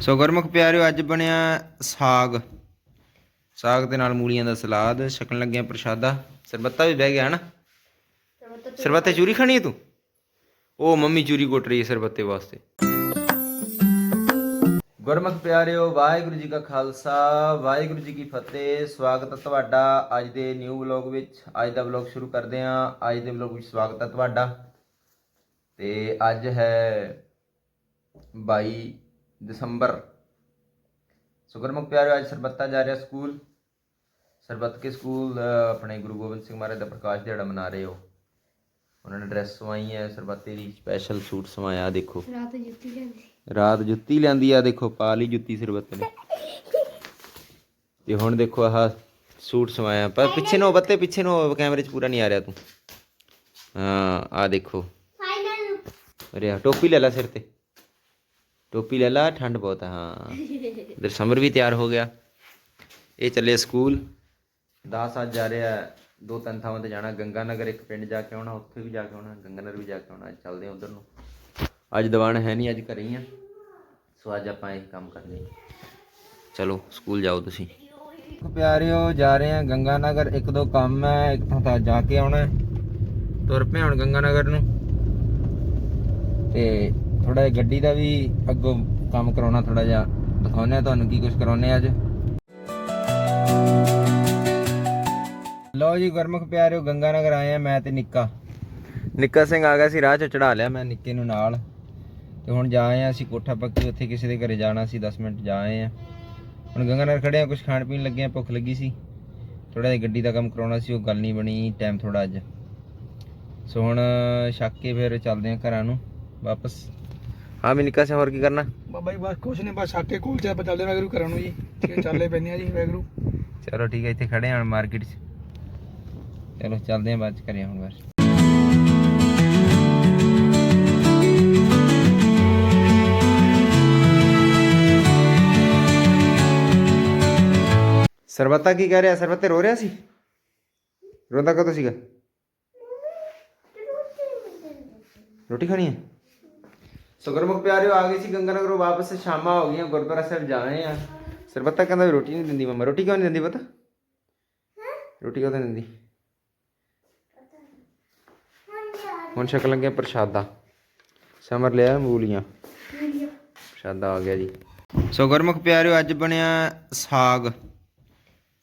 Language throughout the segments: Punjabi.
ਸੋ ਗੁਰਮੁਖ ਪਿਆਰਿਓ ਅੱਜ ਬਣਿਆ ਸਾਗ। ਸਾਗ ਦੇ ਨਾਲ ਮੂਲੀਆਂ ਦਾ ਸਲਾਦ ਛਕਣ ਲੱਗਿਆ ਪ੍ਰਸ਼ਾਦਾ। ਸਰਬੱਤਾ ਵੀ ਬਹਿ ਗਿਆ ਹਨਾ ਸਰਬੱਤੇ ਚੂਰੀ ਖਾਣੀ ਹੈ ਤੂੰ? ਉਹ ਮੰਮੀ ਚੂਰੀ ਕੁੱਟ ਰਹੀ ਹੈ ਸਰਬੱਤੇ ਵਾਸਤੇ। ਗੁਰਮੁਖ ਪਿਆਰਿਓ ਵਾਹਿਗੁਰੂ ਜੀ ਕਾ ਖਾਲਸਾ ਵਾਹਿਗੁਰੂ ਜੀ ਕੀ ਫਤਿਹ। ਸਵਾਗਤ ਹੈ ਤੁਹਾਡਾ ਅੱਜ ਦੇ ਨਿਊ ਵਲੌਗ ਵਿੱਚ। ਅੱਜ ਦਾ ਵਲੌਗ ਸ਼ੁਰੂ ਕਰਦੇ ਹਾਂ। ਅੱਜ ਦੇ ਵਲੌਗ ਵਿੱਚ ਸਵਾਗਤ ਹੈ ਤੁਹਾਡਾ। ਤੇ ਅੱਜ ਹੈ 22 ਦਸੰਬਰ ਸੋ ਗੁਰਮੁਖ ਪਿਆਰਿਓ ਅੱਜ ਸਰਬੱਤਾ ਜਾ ਰਿਹਾ ਸਕੂਲ ਸਰਬੱਤ ਕੇ ਸਕੂਲ ਆਪਣੇ ਗੁਰੂ ਗੋਬਿੰਦ ਸਿੰਘ ਮਹਾਰਾਜ ਦਾ ਪ੍ਰਕਾਸ਼ ਦਿਹਾੜਾ ਮਨਾ ਰਹੇ ਹੋ ਉਹਨਾਂ ਨੇ ਡਰੈਸ ਸਵਾਈ ਹੈ ਸਰਬੱਤੇ ਦੀ ਸਪੈਸ਼ਲ ਸੂਟ ਸਵਾਇਆ ਦੇਖੋ ਰਾਤ ਜੁੱਤੀ ਲੈਂਦੀ ਰਾਤ ਜੁੱਤੀ ਲੈਂਦੀ ਆ ਦੇਖੋ ਪਾ ਲਈ ਜੁੱਤੀ ਸਰਬੱਤ ਨੇ ਤੇ ਹੁਣ ਦੇਖੋ ਆਹ ਸੂਟ ਸਵਾਇਆ ਪਰ ਪਿੱਛੇ ਨੂੰ ਬੱਤੇ ਪਿੱਛੇ ਨੂੰ ਕੈਮਰੇ 'ਚ ਪੂਰਾ ਨਹੀਂ ਆ ਰਿਹਾ ਤੂੰ ਹਾਂ ਆ ਦੇਖੋ ਫਾਈਨਲ ਅਰੇ ਟੋਪੀ ਲੈ ਲੈ ਸਿਰ ਤੇ ਟੋਪੀ ਲੈ ਲਾ ਠੰਡ ਬਹੁਤ ਆ ਹਾਂ ਇਧਰ ਸਮਰ ਵੀ ਤਿਆਰ ਹੋ ਗਿਆ ਇਹ ਚੱਲੇ ਸਕੂਲ 10 ਅੱਜ ਜਾ ਰਿਹਾ ਦੋ ਤਿੰਨ ਥਾਵਾਂ ਤੇ ਜਾਣਾ ਗੰਗਾ ਨਗਰ ਇੱਕ ਪਿੰਡ ਜਾ ਕੇ ਆਉਣਾ ਉੱਥੇ ਵੀ ਜਾ ਕੇ ਆਉਣਾ ਗੰਗਾ ਨਗਰ ਵੀ ਜਾ ਕੇ ਆਉਣਾ ਚੱਲਦੇ ਆ ਉਧਰ ਨੂੰ ਅੱਜ ਦੀਵਾਨ ਹੈ ਨਹੀਂ ਅੱਜ ਘਰੇ ਹੀ ਆ ਸੋ ਅੱਜ ਆਪਾਂ ਇਹ ਕੰਮ ਕਰਨੇ ਚਲੋ ਸਕੂਲ ਜਾਓ ਤੁਸੀਂ ਪਿਆਰਿਓ ਜਾ ਰਹੇ ਆ ਗੰਗਾ ਨਗਰ ਇੱਕ ਦੋ ਕੰਮ ਹੈ ਇੱਕ ਥਾਂ ਤਾਂ ਜਾ ਕੇ ਆਉਣਾ ਤੁਰ ਪਏ ਹੁਣ ਗੰਗਾ ਨਗਰ ਨੂੰ ਤੇ ਥੋੜਾ ਜਿਹਾ ਗੱਡੀ ਦਾ ਵੀ ਅੱਗੋਂ ਕੰਮ ਕਰਾਉਣਾ ਥੋੜਾ ਜਿਹਾ ਦਿਖਾਉਣੇ ਆ ਤੁਹਾਨੂੰ ਕੀ ਕੁਝ ਕਰਾਉਣੇ ਆ ਅੱਜ। ਲਓ ਜੀ ਗੁਰਮੁਖ ਪਿਆਰਿਓ ਗੰਗਾ ਨਗਰ ਆਏ ਆ ਮੈਂ ਤੇ ਨਿੱਕਾ। ਨਿੱਕਾ ਸਿੰਘ ਆ ਗਿਆ ਸੀ, ਰਾਹ 'ਚ ਚੜਾ ਲਿਆ ਮੈਂ ਨਿੱਕੇ ਨੂੰ ਨਾਲ। ਤੇ ਹੁਣ ਜਾ ਆਏ ਆ ਅਸੀਂ ਕੋਠਾ ਪੱਕੀ, ਉੱਥੇ ਕਿਸੇ ਦੇ ਘਰੇ ਜਾਣਾ ਸੀ 10 ਮਿੰਟ ਜਾ ਆਏ ਆ। ਹੁਣ ਗੰਗਾ ਨਗਰ ਖੜੇ ਆ ਕੁਝ ਖਾਣ ਪੀਣ ਲੱਗੇ ਆ, ਭੁੱਖ ਲੱਗੀ ਸੀ। ਥੋੜਾ ਜਿਹਾ ਗੱਡੀ ਦਾ ਕੰਮ ਕਰਾਉਣਾ ਸੀ, ਉਹ ਗੱਲ ਨਹੀਂ ਬਣੀ ਟਾਈਮ ਥੋੜਾ ਅੱਜ। ਸੋ ਹੁਣ, ਛੱਕ ਕੇ ਫਿਰ ਚੱਲਦੇ ਆ ਘਰਾਂ ਨੂੰ, ਵਾਪਸ। ਹਾਂ ਮੈਂ ਨਿੱਕਾ ਸਿੰਘ ਹੋਰ ਕੀ ਕਰਨਾ? ਬਾਬਾ ਜੀ ਬਸ ਕੁਛ ਨਹੀਂ ਬਸ ਛੱਕੇ ਕੋਲ ਚ ਆਪਾਂ ਚੱਲਦੇ ਵੈਗਰੂ ਕਰਨ ਨੂੰ ਜੀ। ਹੈ ਚੱਲੇ ਪੈਂਦੇ ਆ ਜੀ ਵੈਗਰੂ ਚਲੋ ਠੀਕ ਹੈ ਇੱਥੇ ਖੜੇ ਹਾਂ ਮਾਰਕੀਟ 'ਚ। ਚਲੋ ਚੱਲਦੇ ਹਾਂ ਬਾਅਦ 'ਚ ਕਰਿਆ ਹੁਣ ਬਸ ਸਰਬੱਤਾ ਕੀ ਕਹਿ ਰਿਹਾ? ਸਰਬੱਤੇ ਰੋ ਰਿਹਾ ਸੀ? ਰੋਂਦਾ ਕਦੋਂ ਸੀਗਾ? ਰੋਟੀ ਖਾਣੀ ਹੈ? ਸੋ ਗੁਰਮੁਖ ਪਿਆਰਿਓ, ਆ ਗਏ ਸੀ ਗੰਗਾ ਨਗਰੋਂ ਵਾਪਸ, ਸ਼ਾਮਾਂ ਹੋ ਗਈਆਂ, ਗੁਰਦੁਆਰਾ ਸਾਹਿਬ ਜਾਣੇ ਆ ਸਰਬੱਤਾ ਕਹਿੰਦਾ ਵੀ ਰੋਟੀ ਨਹੀਂ ਦਿੰਦੀ ਮਮਾ। ਰੋਟੀ ਕਿਉਂ ਨਹੀਂ ਦਿੰਦੀ ਪਤਾ? ਰੋਟੀ ਕਿਉਂ ਨਹੀਂ ਦਿੰਦੀ? ਹੁਣ ਛਕ ਲੱਗਿਆ ਪ੍ਰਸ਼ਾਦਾ। ਸਮਰ ਲਿਆ ਮੂਲੀਆਂ। ਪ੍ਰਸ਼ਾਦਾ ਆ ਗਿਆ ਜੀ। ਸੋ ਗੁਰਮੁਖ ਪਿਆਰਿਓ, ਅੱਜ ਬਣਿਆ ਸਾਗ।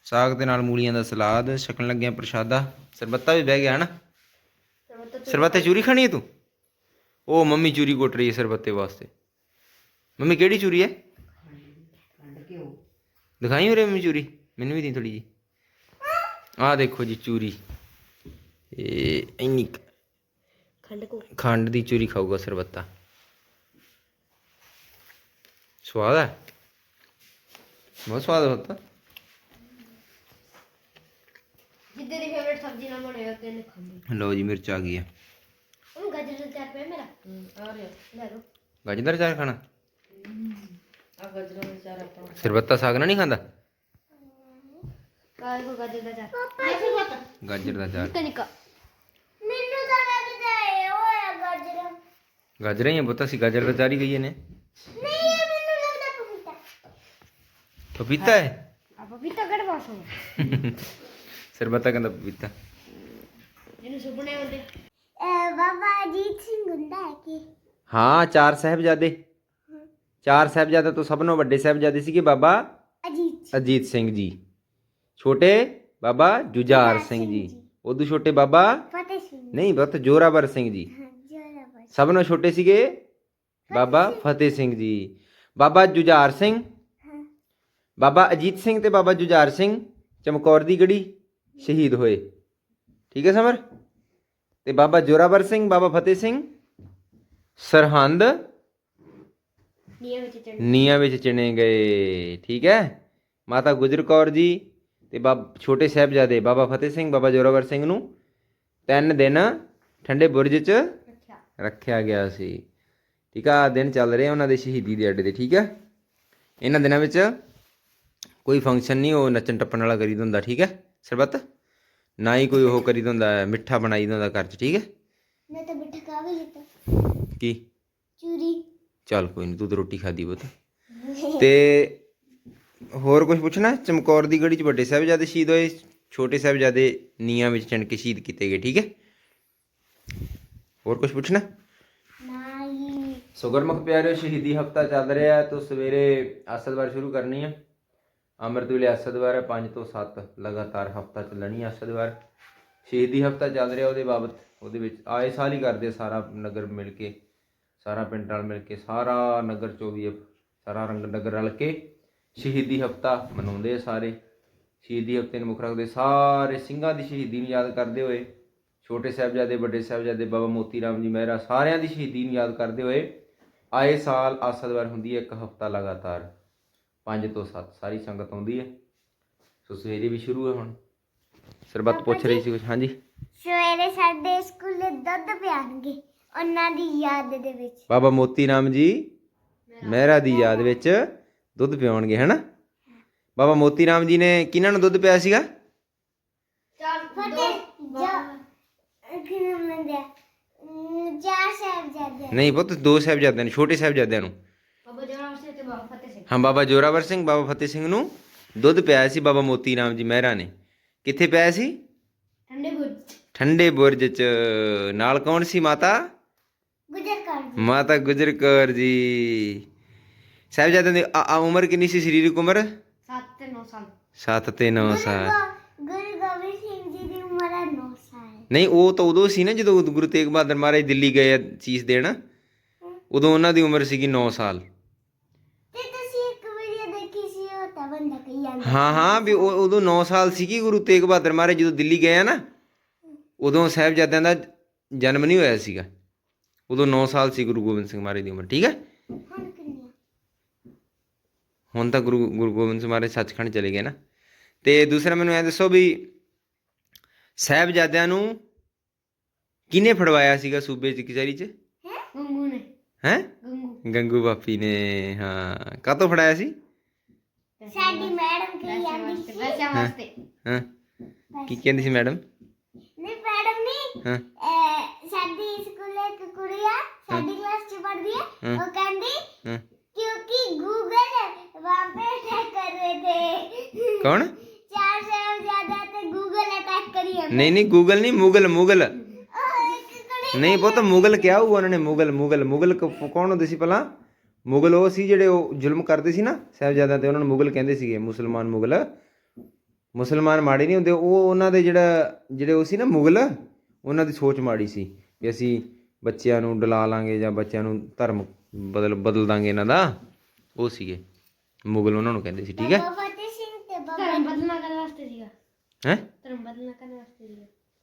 ਸਾਗ ਦੇ ਨਾਲ ਮੂਲੀਆਂ ਦਾ ਸਲਾਦ ਛਕਣ ਲੱਗਿਆ ਪ੍ਰਸ਼ਾਦਾ। ਸਰਬੱਤਾ ਵੀ ਬਹਿ ਗਿਆ ਹਨਾ ਸਰਬੱਤੇ ਚੂਰੀ ਖਾਣੀ ਹੈ ਤੂੰ? ਉਹ ਮੰਮੀ ਚੂਰੀ ਕੁੱਟ ਰਹੀ ਹੈ ਸਰਬੱਤੇ ਵਾਸਤੇ। ਮੰਮੀ ਕਿਹੜੀ ਚੂਰੀ ਹੈ? ਦਿਖਾਈ ਉਰੇ ਮੰਮੀ ਚੂਰੀ? ਮੈਨੂੰ ਵੀ ਦੀ ਥੋੜੀ ਜੀ ਆਹ ਦੇਖੋ ਜੀ ਚੂਰੀ। ਇਹ ਇੰਨੀ ਖੰਡ ਕੋ ਖੰਡ ਦੀ ਚੂਰੀ ਖਾਊਗਾ ਸਰਬੱਤਾ। ਸਵਾਦ ਹੈ? ਬਹੁਤ ਸਵਾਦ ਹੁੰਦਾ ਜਿੱਦੇ ਦੀ ਫੇਵਰਟ ਸਬਜ਼ੀ ਨਾ ਬਣੇ ਉਹ ਤੈਨੂੰ ਖਾਂਦੀ ਲਓ ਜੀ ਮਿਰਚ ਆ ਗਈ ਹੈ। ਪਿਆ ਮੇਰਾ? ਆ ਰਿਹਾ ਲੈ ਲਓ। ਗਾਜਰ ਦਾ ਚਾਰ ਖਾਣਾ? ਆ ਗਾਜਰ ਦਾ ਚਾਰ ਆਪਾਂ ਸਰਬੱਤਾ ਸਾਗ ਨਾਲ ਨਹੀਂ ਖਾਂਦਾ? ਕਾਲ ਕੋ ਗਾਜਰ ਦਾ ਚਾਰ ਲੈ ਫਿਰ ਬਤਾ। ਗਾਜਰ ਦਾ ਚਾਰ ਨਿੱਕਾ ਨਿੱਕਾ। ਮੈਨੂੰ ਤਾਂ ਲੱਗਦਾ ਹੈ ਉਹ ਗਾਜਰ। ਗਾਜਰਾਂ ਹੀ ਆ ਪੁੱਤ ਅਸੀਂ ਗਾਜਰ ਦਾ ਚਾਰ ਹੀ ਨੇ। ਨਹੀਂ ਇਹ ਮੈਨੂੰ ਲੱਗਦਾ ਪਪੀਤਾ। ਪਪੀਤਾ ਹੈ? ਆ ਪਪੀਤਾ ਕਿਹੜੇ ਪਾਸ ਹੋ ਸਰਬੱਤਾ ਕਹਿੰਦਾ ਪਪੀਤਾ। ਜਿਹਨੂੰ ਸੁਪਨੇ ਹੁੰਦੇ। ਬਾਬਾ ਅਜੀਤ ਸਿੰਘ ਹੁੰਦਾ ਹੈ ਕਿ? ਹਾਂ ਚਾਰ ਸਾਹਿਬਜ਼ਾਦੇ। ਚਾਰ ਸਾਹਿਬਜ਼ਾਦੇ ਤੋਂ ਸਭ ਤੋਂ ਵੱਡੇ ਸਾਹਿਬਜ਼ਾਦੇ ਸੀਗੇ ਬਾਬਾ ਅਜੀਤ ਅਜੀਤ ਸਿੰਘ ਜੀ। ਛੋਟੇ ਬਾਬਾ ਜੁਝਾਰ ਸਿੰਘ ਜੀ। ਉਦੋਂ ਛੋਟੇ ਬਾਬਾ ਫਤਿਹ ਸਿੰਘ ਨਹੀਂ ਬਹੁਤ ਜੋਰਾਵਰ ਸਿੰਘ ਜੀ। ਸਭ ਨਾਲੋਂ ਛੋਟੇ ਸੀਗੇ ਬਾਬਾ ਫਤਿਹ ਸਿੰਘ ਜੀ। ਬਾਬਾ ਜੁਝਾਰ ਸਿੰਘ। ਬਾਬਾ ਅਜੀਤ ਸਿੰਘ ਤੇ ਬਾਬਾ ਜੁਝਾਰ ਸਿੰਘ ਚਮਕੌਰ ਦੀ ਗੜੀ ਸ਼ਹੀਦ ਹੋਏ। ਠੀਕ ਹੈ ਸਮਰ? ਤੇ ਬਾਬਾ ਜੋਰਾਵਰ ਸਿੰਘ ਬਾਬਾ ਫਤਿਹ ਸਿੰਘ ਸਰਹੰਦ ਨੀਆਂ ਵਿੱਚ ਚਿਣੇ ਗਏ। ਠੀਕ ਹੈ? ਮਾਤਾ ਗੁਜਰ ਕੌਰ ਜੀ ਤੇ ਬਾਬ ਛੋਟੇ ਸਾਹਿਬਜ਼ਾਦੇ ਬਾਬਾ ਫਤਿਹ ਸਿੰਘ ਬਾਬਾ ਜੋਰਾਵਰ ਸਿੰਘ ਨੂੰ ਤਿੰਨ ਦਿਨ ਠੰਡੇ ਬੁਰਜ 'ਚ ਰੱਖਿਆ। ਗਿਆ ਸੀ। ਠੀਕ ਆ ਦਿਨ ਚੱਲ ਰਹੇ ਉਹਨਾਂ ਦੇ ਸ਼ਹੀਦੀ ਦੇ ਅੱਡੇ ਦੇ ਠੀਕ ਹੈ? ਇਹਨਾਂ ਦਿਨਾਂ ਵਿੱਚ ਕੋਈ ਫੰਕਸ਼ਨ ਨਹੀਂ ਉਹ ਨੱਚਣ ਟੱਪਣ ਵਾਲਾ ਕਰੀਦਾ ਹੁੰਦਾ ਠੀਕ ਹੈ? ਸਰਬੱਤ? ਨਾ ਹੀ ਕੋਈ ਉਹ ਕਰੀਦਾ ਹੁੰਦਾ ਮਿੱਠਾ ਬਣਾਈਦਾ ਹੁੰਦਾ ਘਰ 'ਚ ਠੀਕ ਹੈ? ਮੈਂ ਤਾਂ ਮਿੱਠਾ ਖਾ ਵੀ ਲਿੱਤਾ। ਕੀ? ਚੂਰੀ। ਚੱਲ ਕੋਈ ਨਹੀਂ ਤੂੰ ਤਾਂ ਰੋਟੀ ਖਾਦੀ ਪੁੱਤ ਤੇ ਹੋਰ ਕੁਝ ਪੁੱਛਣਾ? ਚਮਕੌਰ ਦੀ ਗੜੀ ਚ ਵੱਡੇ ਸਾਹਿਬਜ਼ਾਦੇ ਸ਼ਹੀਦ ਹੋਏ ਛੋਟੇ ਸਾਹਿਬਜ਼ਾਦੇ ਨੀਆਂ ਵਿੱਚ ਚਣ ਕੇ ਸ਼ਹੀਦ ਕੀਤੇ ਗਏ ਠੀਕ ਹੈ? ਹੋਰ ਕੁਝ ਪੁੱਛਣਾ? ਨਹੀਂ। ਸੋ ਗੁਰਮੁਖ ਪਿਆਰਿਓ ਸ਼ਹੀਦੀ ਹਫਤਾ ਚੱਲ ਰਿਹਾ ਹੈ ਤਾਂ ਸਵੇਰੇ ਅਸਦਵਾਰ ਸ਼ੁਰੂ ਕਰਨੀ ਹੈ। ਅੰਮ੍ਰਿਤ ਵੇਲੇ ਅਸਦਵਾਰ ਹੈ 5 ਤੋਂ 7 ਲਗਾਤਾਰ ਹਫਤਾ ਚੱਲਣੀ ਹੈ ਅਸਦਵਾਰ ਸ਼ਹੀਦੀ ਹਫਤਾ ਚੱਲ ਰਿਹਾ ਉਹਦੇ ਬਾਬਤ, ਉਹਦੇ ਵਿੱਚ ਆਏ ਸਾਲ ਹੀ ਕਰਦੇ ਸਾਰਾ ਨਗਰ ਮਿਲ ਕੇ, ਸਾਰਾ ਪਿੰਡ ਨਾਲ ਮਿਲ ਕੇ, ਸਾਰਾ ਨਗਰ ਚੋਂ ਵੀ ਸਾਰਾ ਰੰਗ ਨਗਰ ਰਲ ਕੇ ਸ਼ਹੀਦੀ ਹਫਤਾ ਮਨਾਉਂਦੇ ਆ ਸਾਰੇ। ਸ਼ਹੀਦੀ ਹਫ਼ਤੇ ਨੂੰ ਮੁੱਖ ਰੱਖਦੇ ਸਾਰੇ ਸਿੰਘਾਂ ਦੀ ਸ਼ਹੀਦੀ ਨੂੰ ਯਾਦ ਕਰਦੇ ਹੋਏ, ਛੋਟੇ ਸਾਹਿਬਜ਼ਾਦੇ, ਵੱਡੇ ਸਾਹਿਬਜ਼ਾਦੇ, ਬਾਬਾ ਮੋਤੀ ਰਾਮ ਜੀ ਮਹਿਰਾ, ਸਾਰਿਆਂ ਦੀ ਸ਼ਹੀਦੀ ਨੂੰ ਯਾਦ ਕਰਦੇ ਹੋਏ ਆਏ ਸਾਲ ਆਸਦਵਾਰ ਹੁੰਦੀ ਹੈ, ਇੱਕ ਹਫਤਾ ਲਗਾਤਾਰ। 5 ਤੋਂ 7 ਸਾਰੀ ਸੰਗਤ ਆਉਂਦੀ ਹੈ। ਸੋ ਸਵੇਰੇ ਵੀ ਸ਼ੁਰੂ ਹੈ ਹੁਣ। ਸਰਬੱਤ ਪੁੱਛ ਰਹੀ ਸੀ ਕੁਝ ਹਾਂਜੀ? ਸਵੇਰੇ ਸਾਡੇ ਸਕੂਲੇ ਦੁੱਧ ਪਿਆਣਗੇ ਉਹਨਾਂ ਦੀ ਯਾਦ ਦੇ ਵਿੱਚ। ਬਾਬਾ ਮੋਤੀ ਰਾਮ ਜੀ ਮਹਿਰਾ ਦੀ ਯਾਦ ਵਿੱਚ ਦੁੱਧ ਪਿਆਉਣਗੇ ਹੈਨਾ? ਬਾਬਾ ਮੋਤੀ ਰਾਮ ਜੀ ਨੇ ਕਿਹਨਾਂ ਨੂੰ ਦੁੱਧ ਪਿਆ ਸੀਗਾ? ਨਹੀਂ ਪੁੱਤ ਦੋ ਸਾਹਿਬਜ਼ਾਦਿਆਂ ਨੂੰ ਛੋਟੇ ਸਾਹਿਬਜ਼ਾਦਿਆਂ ਨੂੰ ਬਾਬਾ ਜੋਰਾਵਰ ਸਿੰਘ ਤੇ ਬਾਬਾ ਫਤਿਹ ਸਿੰਘ ਹਾਂ ਬਾਬਾ ਜੋਰਾਵਰ ਸਿੰਘ ਬਾਬਾ ਫਤਿਹ ਸਿੰਘ ਨੂੰ ਦੁੱਧ ਪਿਆਇਆ ਸੀ ਬਾਬਾ ਮੋਤੀ ਰਾਮ ਜੀ ਮਹਿਰਾ ਨੇ। ਕਿੱਥੇ ਪਿਆਇਆ ਸੀ? ਠੰਡੇ ਬੁਰਜ। ਠੰਡੇ ਬੁਰਜ ਚ। ਨਾਲ ਕੌਣ ਸੀ ਮਾਤਾ? ਗੁਜਰ ਕਰ ਮਾਤਾ ਗੁਜਰ ਕੌਰ ਜੀ। ਸਾਹਿਬਜ਼ਾਦਿਆਂ ਦੀ ਆ- ਆ ਉਮਰ ਕਿੰਨੀ ਸੀ ਸਰੀਰਕ ਉਮਰ? 7 ਤੇ 9 ਸਾਲ। 7 ਤੇ 9 ਸਾਲ। ਗੁਰੂ ਗੋਬਿੰਦ ਸਿੰਘ ਜੀ ਦੀ ਉਮਰ ਹੈ 9 ਸਾਲ। ਨਹੀਂ ਉਹ ਤਾਂ ਉਦੋਂ ਸੀ ਨਾ ਜਦੋਂ ਗੁਰੂ ਤੇਗ ਬਹਾਦਰ ਮਹਾਰਾਜ ਦਿੱਲੀ ਗਏ ਆ ਚੀਜ਼ ਦੇਣ। ਉਦੋਂ ਉਹਨਾਂ ਦੀ ਉਮਰ ਸੀਗੀ 9 ਸਾਲ ਤੇ ਤੁਸੀਂ ਇੱਕ ਵੀਡੀਓ ਦੇਖੀ ਸੀ ਉਹ ਤਾਂ ਜਾਂਦਾ ਹਾਂ ਹਾਂ ਵੀ ਉਹ ਉਦੋਂ 9 ਸਾਲ ਸੀਗੀ ਗੁਰੂ ਤੇਗ ਬਹਾਦਰ ਮਹਾਰਾਜ ਜਦੋਂ ਦਿੱਲੀ ਗਏ ਆ ਨਾ ਉਦੋਂ ਸਾਹਿਬਜ਼ਾਦਿਆਂ ਦਾ ਜਨਮ ਨਹੀਂ ਹੋਇਆ ਸੀਗਾ। ਉਦੋਂ 9 ਸਾਲ ਸੀ ਗੁਰੂ ਗੋਬਿੰਦ ਸਿੰਘ ਮਹਾਰਾਜ ਦੀ ਉਮਰ ਠੀਕ ਹੈ ਹੁਣ ਕਿੰਨੀ ਹੁਣ ਤਾਂ ਗੁਰੂ ਗੁਰੂ ਗੋਬਿੰਦ ਸਿੰਘ ਮਹਾਰਾਜ ਸੱਚਖੰਡ ਚਲੇ ਗਏ ਨਾ। ਤੇ ਦੂਸਰਾ ਮੈਨੂੰ ਇਹ ਦੱਸੋ ਵੀ ਸਾਹਿਬਜ਼ਾਦਿਆਂ ਨੂੰ ਕਿਹਨੇ ਫੜਵਾਇਆ ਸੀਗਾ ਸੂਬੇ ਚ ਕਚਹਿਰੀ ਚ? ਗੰਗੂ ਨੇ। ਹੈ? ਗੰਗੂ। ਗੰਗੂ ਬਾਪੀ ਨੇ ਹਾਂ। ਕਾਤੋਂ ਫੜਾਇਆ ਸੀ? ਸਾਡੀ ਕੀ ਕਹਿੰਦੀ ਸੀ ਮੈਡਮ ਨਹੀਂ ਮੈਡਮ ਨਹੀਂ ਹਾਂ। ਸਾਡੀ ਸਕੂਲੇ ਇੱਕ ਕੁੜੀ ਆ ਸਾਡੀ ਕਲਾਸ ਚ ਪੜ੍ਹਦੀ ਹੈ ਉਹ ਕਹਿੰਦੀ ਕਿਉਂਕਿ ਗੂਗਲ ਵਾਂਪੇ ਅਟੈਕ ਕਰ ਰਹੇ ਥੇ ਕੌਣ ਚਾਰ ਸਾਹਿਬਜ਼ਾਦਾ ਤੇ ਗੂਗਲ ਅਟੈਕ ਕਰੀ ਹੈ ਨਹੀਂ ਨਹੀਂ ਗੂਗਲ ਨਹੀਂ ਮੁਗਲ ਮੁਗਲ ਨਹੀਂ ਪੁੱਤ ਮੁਗਲ ਕਿਹਾ ਹੋਊ ਉਹਨਾਂ ਨੇ ਮੁਗਲ ਮੁਗਲ ਮੁਗਲ ਕੌਣ ਹੁੰਦੇ ਸੀ ਪਹਿਲਾਂ ਮੁਗਲ ਉਹ ਸੀ ਜਿਹੜੇ ਉਹ ਜ਼ੁਲਮ ਕਰਦੇ ਸੀ ਨਾ ਸਹਿਬਜ਼ਾਦਿਆਂ ਤੇ ਉਹਨਾਂ ਨੂੰ ਮੁਗਲ ਕਹਿੰਦੇ ਸੀਗੇ ਮੁਸਲਮਾਨ ਮੁਗਲ। ਮੁਸਲਮਾਨ ਮਾੜੇ ਨਹੀਂ ਹੁੰਦੇ ਉਹ ਉਹਨਾਂ ਦੇ ਜਿਹੜਾ ਜਿਹੜੇ ਉਹ ਸੀ ਨਾ ਮੁਗਲ ਉਹਨਾਂ ਦੀ ਸੋਚ ਮਾੜੀ ਸੀ ਕਿ ਅਸੀਂ ਬੱਚਿਆਂ ਨੂੰ ਡਲਾ ਲਾਂਗੇ ਜਾਂ ਬੱਚਿਆਂ ਨੂੰ ਧਰਮ ਬਦਲ ਬਦਲ ਦਾਂਗੇ ਇਹਨਾਂ ਦਾ। ਉਹ ਸੀਗੇ ਮੁਗਲ ਉਹਨਾਂ ਨੂੰ ਕਹਿੰਦੇ ਸੀ ਠੀਕ ਹੈ?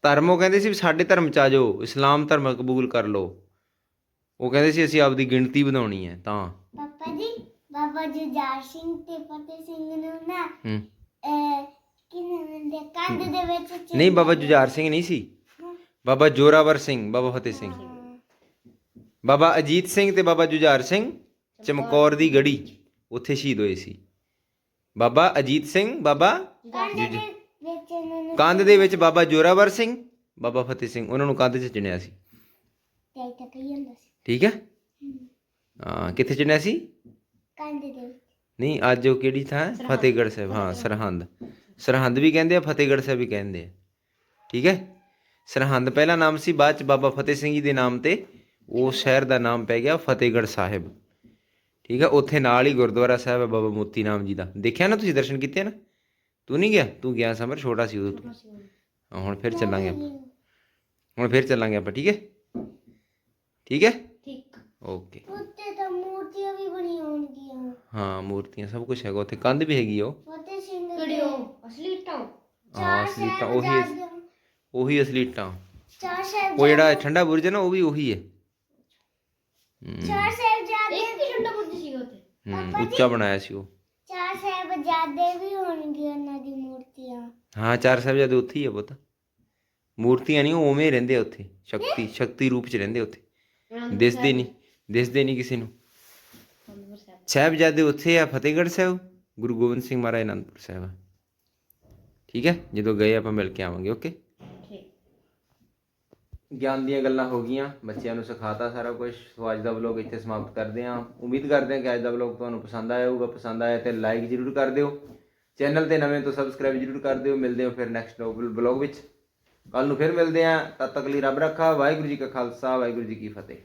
ਧਰਮ ਉਹ ਕਹਿੰਦੇ ਸੀ ਵੀ ਸਾਡੇ ਧਰਮ ਚ ਆ ਜਾਓ ਇਸਲਾਮ ਧਰਮ ਕਬੂਲ ਕਰ ਲਓ। ਉਹ ਕਹਿੰਦੇ ਸੀ ਅਸੀਂ ਆਪਦੀ ਗਿਣਤੀ ਵਧਾਉਣੀ ਹੈ ਤਾਂ। ਪਾਪਾ ਜੀ ਬਾਬਾ ਜੁਝਾਰ ਸਿੰਘ ਤੇ ਫਤਿਹ ਸਿੰਘ ਨੂੰ ਨਾ ਨਹੀਂ ਬਾਬਾ ਜੁਝਾਰ ਸਿੰਘ ਨਹੀਂ ਸੀ। ਬਾਬਾ ਜੋਰਾਵਰ ਸਿੰਘ ਬਾਬਾ ਫਤਿਹ ਸਿੰਘ। ਬਾਬਾ ਅਜੀਤ ਸਿੰਘ ਤੇ ਬਾਬਾ ਜੁਝਾਰ ਸਿੰਘ ਚਮਕੌਰ ਦੀ ਗੜੀ ਉੱਥੇ ਸ਼ਹੀਦ ਹੋਏ ਸੀ। ਬਾਬਾ ਅਜੀਤ ਸਿੰਘ ਬਾਬਾ ਕੰਧ ਦੇ ਵਿੱਚ ਬਾਬਾ ਜੋਰਾਵਰ ਸਿੰਘ ਬਾਬਾ ਫਤਿਹ ਸਿੰਘ ਉਹਨਾਂ ਨੂੰ ਕੰਧ 'ਚ ਚਿਣਿਆ ਸੀ। ਤੇ ਤੱਕ ਹੀ ਹੁੰਦਾ ਸੀ। ਠੀਕ ਹੈ? ਹਾਂ ਕਿੱਥੇ ਚਿਣਿਆ ਸੀ? ਕੰਧ ਦੇ ਵਿੱਚ ਨਹੀਂ ਅੱਜ ਉਹ ਕਿਹੜੀ ਥਾਂ ਹੈ? ਫਤਿਹਗੜ੍ਹ ਸਾਹਿਬ ਹਾਂ ਸਰਹੰਦ। ਸਰਹੰਦ ਵੀ ਕਹਿੰਦੇ ਆ ਫਤਿਹਗੜ੍ਹ ਸਾਹਿਬ ਵੀ ਕਹਿੰਦੇ ਆ। ਠੀਕ ਹੈ? ਸਰਹੰਦ ਪਹਿਲਾ ਨਾਮ ਸੀ ਬਾਅਦ ਚ ਬਾਬਾ ਫਤਿਹ ਸਿੰਘ ਜੀ ਦੇ ਨਾਮ ਤੇ ਉਹ ਸ਼ਹਿਰ ਦਾ ਨਾਮ ਪੈ ਗਿਆ ਫਤਿਹਗੜ੍ਹ ਸਾਹਿਬ। ਠੀਕ ਹੈ? ਉੱਥੇ ਨਾਲ ਹੀ ਗੁਰਦੁਆਰਾ ਸਾਹਿਬ ਹੈ ਬਾਬਾ ਮੋਤੀ ਰਾਮ ਜੀ ਦਾ। ਦੇਖਿਆ ਨਾ ਤੁਸੀਂ ਦਰਸ਼ਨ ਕੀਤੇ ਨਾ? ਤੂੰ ਨਹੀਂ ਗਿਆ? ਤੂੰ ਗਿਆ ਸਮਰ ਛੋਟਾ ਸੀ ਉਦੋਂ ਤੂੰ। ਹਾਂ, ਹੁਣ ਫਿਰ ਚੱਲਾਂਗੇ ਆਪਾਂ। ਹੁਣ ਫਿਰ ਚੱਲਾਂਗੇ ਆਪਾਂ ਠੀਕ ਹੈ? ਠੀਕ ਹੈ? ਓਕੇ ਉੱਤੇ ਤਾਂ ਮੂਰਤੀਆਂ ਵੀ ਬਣੀਆਂ ਹੋਣਗੀਆਂ। ਹਾਂ ਮੂਰਤੀਆਂ ਸਭ ਕੁਝ ਹੈਗਾ। ਉੱਥੇ ਕੰਧ ਵੀ ਹੈਗੀ ਆ ਉਹ। ਫਤਿਹ ਸਿੰਘ ਕਿਹੜੀ ਉਹ? ਅਸਲੀ ਟਾਂ ਹਾਂ ਅਸਲੀ ਤਾਂ ਉਹੀ ਉਹੀ ਅਸਲੀ ਇੱਟਾਂ। ਚਾਰ ਸਾਹਿਬ ਉਹ ਜਿਹੜਾ ਠੰਡਾ ਬੁਰਜ ਹੈ ਨਾ ਉਹ ਵੀ ਉਹੀ ਹੈ। ਚਾਰ ਸਾਹਿਬ ਜਾਦੇ ਇੱਕ ਹੀ ਠੰਡਾ ਬੁੱਧ ਸੀ ਉੱਤੇ ਹੂੰ ਉੱਚਾ ਬਣਾਇਆ ਸੀ ਉਹ। ਚਾਰ ਸਾਹਿਬ ਜਾਦੇ ਵੀ ਹੋਣਗੇ ਉਹਨਾਂ ਦੀ ਮੂਰਤੀਆਂ। ਹਾਂ ਚਾਰ ਸਾਹਿਬਜ਼ਾਦੇ ਉੱਥੇ ਹੀ ਆ ਪੁੱਤ। ਮੂਰਤੀਆਂ ਨਹੀਂ ਉਹ ਉਵੇਂ ਹੀ ਰਹਿੰਦੇ ਆ ਉੱਥੇ। ਸ਼ਕਤੀ ਸ਼ਕਤੀ ਰੂਪ ਚ ਰਹਿੰਦੇ ਉੱਥੇ। ਦਿਸਦੇ ਨਹੀਂ। ਦਿਸਦੇ ਨਹੀਂ ਕਿਸੇ ਨੂੰ। ਸਾਹਿਬਜ਼ਾਦੇ ਉੱਥੇ ਆ ਫਤਿਹਗੜ੍ਹ ਸਾਹਿਬ ਗੁਰੂ ਗੋਬਿੰਦ ਸਿੰਘ ਮਹਾਰਾਜ ਅਨੰਦਪੁਰ ਸਾਹਿਬ ਆ। ਠੀਕ ਹੈ? ਜਦੋਂ ਗਏ ਆਪਾਂ ਮਿਲ ਕੇ ਆਵਾਂਗੇ ਓਕੇ ਗਿਆਨ ਦੀਆਂ ਗੱਲਾਂ ਹੋ ਗਈਆਂ ਬੱਚਿਆਂ ਨੂੰ ਸਿਖਾਤਾ ਸਾਰਾ ਕੁਝ ਸੋ ਅੱਜ ਦਾ ਵਲੌਗ ਇੱਥੇ ਸਮਾਪਤ ਕਰਦੇ ਹਾਂ। ਉਮੀਦ ਕਰਦੇ ਹਾਂ ਕਿ ਅੱਜ ਦਾ ਵਲੌਗ ਤੁਹਾਨੂੰ ਪਸੰਦ ਆਇਆ ਹੋਊਗਾ। ਪਸੰਦ ਆਇਆ ਤੇ ਲਾਈਕ ਜ਼ਰੂਰ ਕਰ ਦਿਓ। ਚੈਨਲ ਤੇ ਨਵੇਂ ਤੋਂ ਸਬਸਕ੍ਰਾਈਬ ਜ਼ਰੂਰ ਕਰ ਦਿਓ। ਮਿਲਦੇ ਹਾਂ ਫਿਰ ਨੈਕਸਟ ਵਲੌਗ ਵਿੱਚ। ਕੱਲ ਨੂੰ ਫਿਰ ਮਿਲਦੇ ਹਾਂ। ਤਦ ਤੱਕ ਲਈ ਰੱਬ ਰੱਖਾ। ਵਾਹਿਗੁਰੂ ਜੀ ਕਾ ਖਾਲਸਾ। ਵਾਹਿਗੁਰੂ ਜੀ ਕੀ ਫਤਿਹ।